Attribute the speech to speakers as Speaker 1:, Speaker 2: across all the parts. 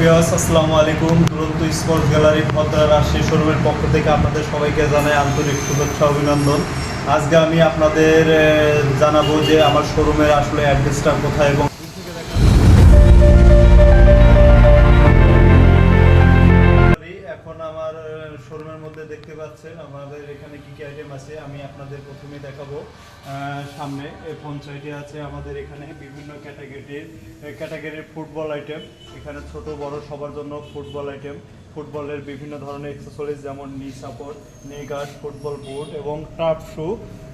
Speaker 1: Viewers, আসসালামু আলাইকুম। দুরন্ত স্পোর্টস গ্যালারি ভদ্রা রাজশাহী শোরুমের পক্ষ থেকে আপনাদের সবাইকে জানাই আন্তরিক শুভেচ্ছা, অভিনন্দন। আজকে আমি আপনাদের জানাব যে আমার শোরুমের আসলে অ্যাড্রেসটা কোথায় এবং দেখতে পাচ্ছেন আমাদের এখানে কি কি আইটেম আছে, আমি আপনাদের প্রথমে দেখাবো। সামনে এই পঞ্চায়েতে আছে আমাদের এখানে বিভিন্ন ক্যাটাগরির ক্যাটাগরির ফুটবল আইটেম এখানে ছোট, বড় সবার জন্য ফুটবল আইটেম ফুটবলের বিভিন্ন ধরনের এক্সেসরিজ যেমন নি সাপোর্ট নি গার্ড ফুটবল বুট এবং টার্ফ শু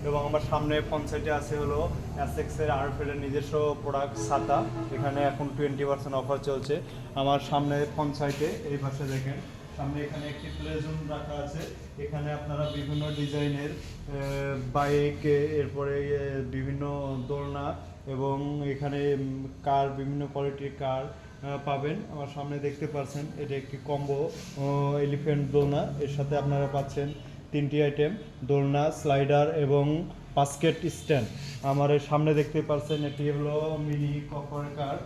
Speaker 1: এবং আমার সামনে পঞ্চায়েতে আছে হলো অ্যাসেক্সের আরফেলের নিজস্ব প্রোডাক্ট ছাতা। এখানে এখন টোয়েন্টি পার্সেন্ট অফার চলছে। আমার সামনে পঞ্চায়েতে এই পাশে দেখেন। সামনে এখানে একটি প্লে জোন রাখা আছে। এখানে আপনারা বিভিন্ন ডিজাইনের বাইক এরপরে বিভিন্ন দোলনা এবং এখানে কার, বিভিন্ন কোয়ালিটির কার পাবেন। আমার সামনে দেখতে পাচ্ছেন, এটা একটি কম্বো এলিফ্যান্ট দোলনা। এর সাথে আপনারা পাচ্ছেন তিনটি আইটেম, দোলনা, স্লাইডার এবং বাস্কেট স্ট্যান্ড আমার সামনে দেখতে পাচ্ছেন এটি হলো মিনি কপার কার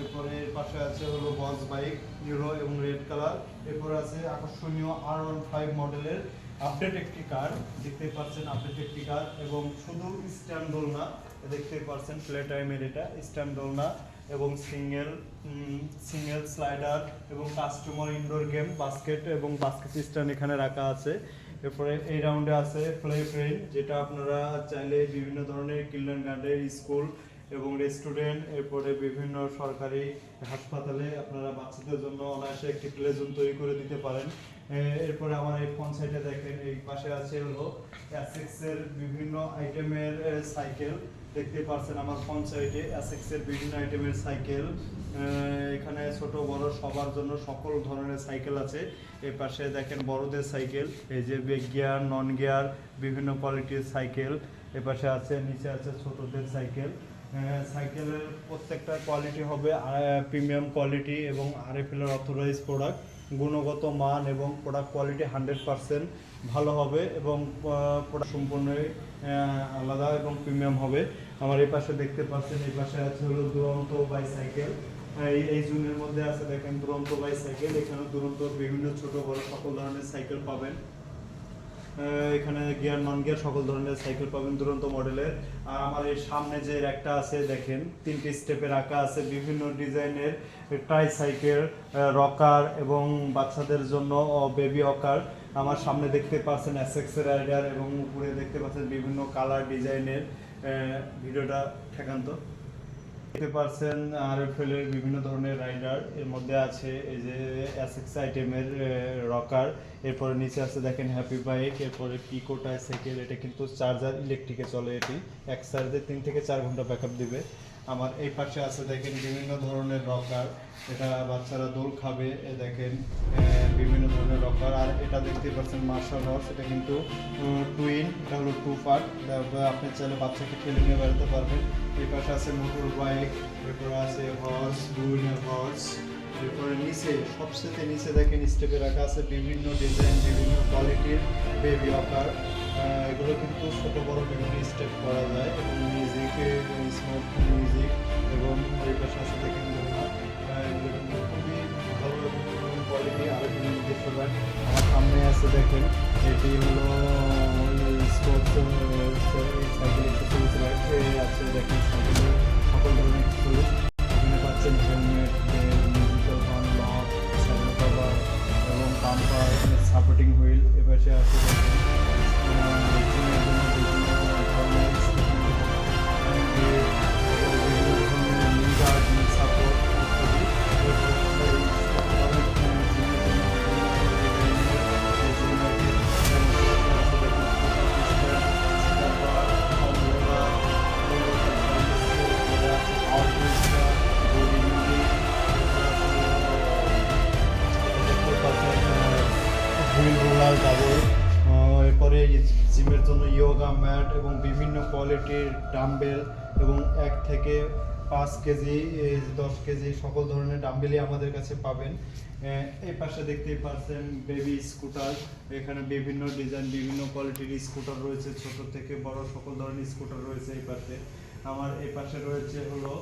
Speaker 1: এরপরে এর পাশে আছে হলো বস বাইক ইউরো এবং রেড কালার এরপর আছে আকর্ষণীয় আর ওয়ান ফাইভ মডেলের আপডেট একটি কার দেখতে পাচ্ছেন আপডেট একটি কার এবং শুধু স্ট্যান্ড দোলনা। দেখতে পাচ্ছেন প্লে টাইমের এটা স্ট্যান্ড দোলনা এবং সিঙ্গেল সিঙ্গেল স্লাইডার এবং কাস্টমার ইনডোর গেম বাস্কেট এবং বাস্কেট স্ট্যান্ড এখানে রাখা আছে। এরপরে এই রাউন্ডে আছে ফ্লাই ফ্রেন যেটা আপনারা চাইলে বিভিন্ন ধরনের কিল্ডার গার্ডের স্কুল এবং রেস্টুরেন্ট এরপরে বিভিন্ন সরকারি হাসপাতালে আপনারা বাচ্চাদের জন্য অনায়াসে একটি প্লে জোন তৈরি করে দিতে পারেন। এরপরে আমার এই ফোন সাইডে দেখেন, এই পাশে আছে হলো অ্যাসেক্সের বিভিন্ন আইটেমের সাইকেল দেখতে পাচ্ছেন আমার ফোন সাইডে অ্যাসেক্সের বিভিন্ন আইটেমের সাইকেল এখানে ছোট বড় সবার জন্য সকল ধরনের সাইকেল আছে। এই পাশে দেখেন বড়দের সাইকেল এই যে গিয়ার নন গিয়ার বিভিন্ন কোয়ালিটির সাইকেল এ পাশে আছে, নিচে আছে ছোটদের সাইকেল সাইকেলের প্রত্যেকটা কোয়ালিটি হবে প্রিমিয়াম কোয়ালিটি এবং আরএফএলের অথরাইজ প্রোডাক্ট গুণগত মান এবং প্রোডাক্ট কোয়ালিটি হান্ড্রেড পারসেন্ট ভালো হবে এবং প্রোডাক্ট সম্পূর্ণই আলাদা এবং প্রিমিয়াম হবে। আমার এই পাশে দেখতে পাচ্ছেন, এই পাশে আছে হলো দুরন্ত বাইসাইকেল এই এই জুনের মধ্যে আছে, দেখেন দুরন্ত বাইসাইকেল এখানে দুরন্ত বিভিন্ন ছোট বড় সকল ধরনের সাইকেল পাবেন। এখানে গিয়ার নন গিয়ার সকল ধরনের সাইকেল পাবেন দুরন্ত মডেলের আর আমার এই সামনে যে একটা আছে, দেখেন, তিনটি স্টেপে রাখা আছে বিভিন্ন ডিজাইনের ট্রাই সাইকেল রকার এবং বাচ্চাদের জন্য বেবি অকার আমার সামনে দেখতে পাচ্ছেন অ্যাসেক্সের রাইডার এবং উপরে দেখতে পাচ্ছেন বিভিন্ন কালার ডিজাইনের ভিডিওটা ঠেকান্ত দেখতে পারছেন আর এর বিভিন্ন ধরনের রাইডার এর মধ্যে আছে, এই যে অ্যাসেক্স আইটেমের রকার, এরপরে নিচে আছে দেখেন হ্যাপি বাইক এরপরে পিকো সাইকেল এটা কিন্তু চার্জার ইলেকট্রিকে চলে এটি। এক চার্জে তিন থেকে চার ঘণ্টা ব্যাকআপ দিবে। আমার এই পাশে আছে দেখেন বিভিন্ন ধরনের রকার। এটা বাচ্চারা দোল খাবে, এ দেখেন বিভিন্ন ধরনের রকার। আর এটা দেখতে পাচ্ছেন, মার্শাল হর্স এটা কিন্তু টুইন এটা হলো টু পার্ট আপনি চাইলে বাচ্চাকে ঠেলে নিয়ে বেড়াতে পারবেন। এই পাশে আছে মোটর বাইক, এরপরে আছে হর্স বিভিন্ন হর্স এরপরে নিচে, সবচেয়ে নিচে দেখেন স্টেপে রাখা আছে বিভিন্ন ডিজাইন বিভিন্ন কোয়ালিটির বেবি অকার এগুলো কিন্তু ছোট বড় বিভিন্ন স্টেপ করা যায় এবং দেখেন দোলনা কিন্তু খুবই ভালো এবং কোয়ালিটি বিভিন্ন নিজস্ব ব্র্যান্ড আমার সামনে আছে দেখেন, এটি হলো স্পোর্টস সাইকেল এক্সেসরিজ রাইড আছে দেখেন সাইকেলের সকল ধরনের এক্সেসরিজ এখানে পাচ্ছেন helmet musical fan lock saddle cover এবং পাম্পার সাপোর্টিং হুইল এপাশে আছে দেখেন ডাবল এরপরে জিমের জন্য ইয়োগা ম্যাট এবং বিভিন্ন কোয়ালিটির ডাম্বেল এবং এক থেকে পাঁচ কেজি দশ কেজি সকল ধরনের ডাম্বেলই আমাদের কাছে পাবেন। এই পাশে দেখতেই পাচ্ছেন বেবি স্কুটার এখানে বিভিন্ন ডিজাইন বিভিন্ন কোয়ালিটির স্কুটার রয়েছে, ছোট থেকে বড় সকল ধরনের স্কুটার রয়েছে এই পাশে। আমার এই পাশে রয়েছে হলো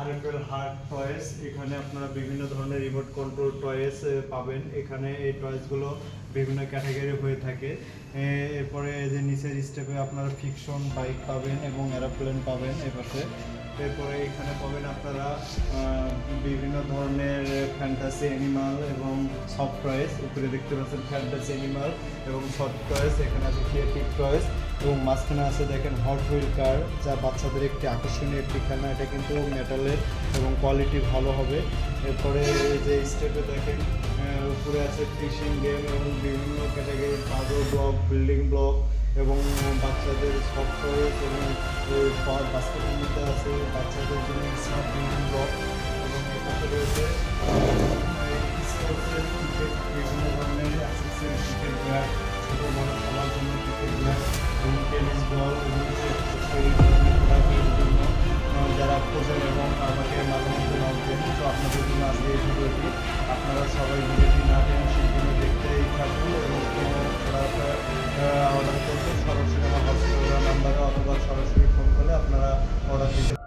Speaker 1: আরএফএল হার্ট টয়েস এখানে আপনারা বিভিন্ন ধরনের রিমোট কন্ট্রোল টয়েস পাবেন। এখানে এই টয়েসগুলো বিভিন্ন ক্যাটাগরি হয়ে থাকে। এরপরে যে নিচের স্টেপে আপনারা ফিকশন বাইক পাবেন এবং এরোপ্লেন পাবেন এপাশে এরপরে এখানে পাবেন আপনারা বিভিন্ন ধরনের ফ্যান্টাসি অ্যানিমাল এবং সফট টয়েস উপরে দেখতে পাচ্ছেন ফ্যান্টাসি অ্যানিমাল এবং সফট টয়েস এখানে আছে ক্রিয়েটিভ টয়েস এবং মাঝখানে আছে দেখেন হট হুইল কার যা বাচ্চাদের একটি আকর্ষণীয় একটি খেলনা। এটা কিন্তু মেটালের এবং কোয়ালিটি ভালো হবে। এরপরে যে স্টেপে দেখেন উপরে আছে ফিশিং গেম এবং বিভিন্ন ক্যাটাগরির পাজল ব্লক বিল্ডিং ব্লক এবং বাচ্চাদের সফট এবং বাস্কেটের মধ্যে আছে, বাচ্চাদের জন্য স্মার্ট বিল্ডিং ব্লক এবং এটাতে রয়েছে বিভিন্ন ধরনের ক্রিকেট ছোট বড় সবার জন্য ক্রিকেট এবং টেনিস বল অর্ডার